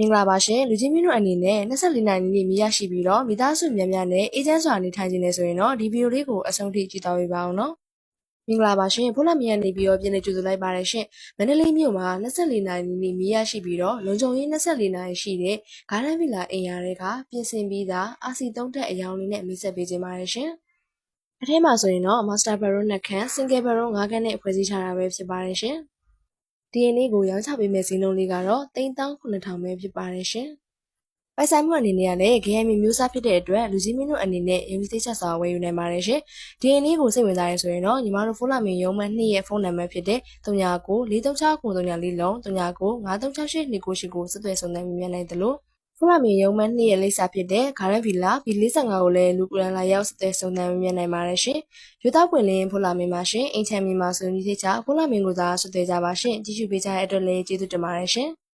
မင်္ဂလာပါရှင်လူချင်းမင်းတို့အနေနဲ့24နိုင်နေမိရရှိပြီးတော့မိသားစုများများနဲ့အေဂျင့်စွာနေထိုင်နေဆိုရင်တော့ဒီဗီဒီယိုလေးကိုအဆုံးထိကြည့်တော့ပြပါအောင်နော်မင်္ဂလာပါရှင်ဖိုးလာမီယာနေပြီးတော့ပြင်နေကြိုဆိုလိုက်ပါတယ်ရှင်မန္တလေးမြို့မှာ24နိုင်နေမိရရှိပြီးတော့လုံခြုံရေး24နိုင်ရှိတဲ့ဂါရန်ဗီလာအိမ်ယာတွေကပြင်ဆင်ပြီးသားအာစီ3တက်အယောင်လေးနဲ့မိတ်ဆက်ပေးခြင်းပါတယ်ရှင်အထက်မှာဆိုရင်တော့ Master Baron နှစ်ခန်း Single Baron 5ခန်းနဲ့ဖွဲ့စည်းထားတာပဲဖြစ်ပါတယ်ရှင် DNA ကိုရောင်းချပေးမယ့်ဈေးနှုန်းလေးကတော့39,000ပဲဖြစ်ပါတယ်ရှင်။ပိုင်ဆိုင်မှုအနေနဲ့ကလည်း GMM မျိုးစားဖြစ်တဲ့အတွက်လူကြီးမင်းတို့အနေနဲ့ရင်းနှီးသိချစွာဝယ်ယူနိုင်ပါတယ်ရှင်။ DNA ကိုစိတ်ဝင်စားရဆိုရင်တော့ညီမတို့ဖုန်းလာမင်းရုံးမှ2ရဲ့ဖုန်းနံပါတ်ဖြစ်တဲ့39436939လုံး3953682989ကိုဆက်သွယ်ဆောင်ရွက်မြင်နိုင်တယ်လို့ ဖုန်းလာမင်းရုံးမှ2ရဲ့လိပ်စာဖြစ်တဲ့ဂါရန်ဗီလာ B45 ကိုလည်းလူပရန်လာရောက်ဆက်သွယ်ဆောင်ရွက်မြင်နိုင်ပါတယ်ရှင်။ယူသားပွင့်လင်းဖုန်းလာမင်းပါရှင်။အင်ချမ်းမီမှာဆိုရင်ဒီချာဖုန်းလာမင်းကိုသာဆက်သွယ်ကြပါရှင်။ကြည့်ရှုပေးကြတဲ့အတွက်လည်းကျေးဇူးတင်ပါတယ်ရှင်။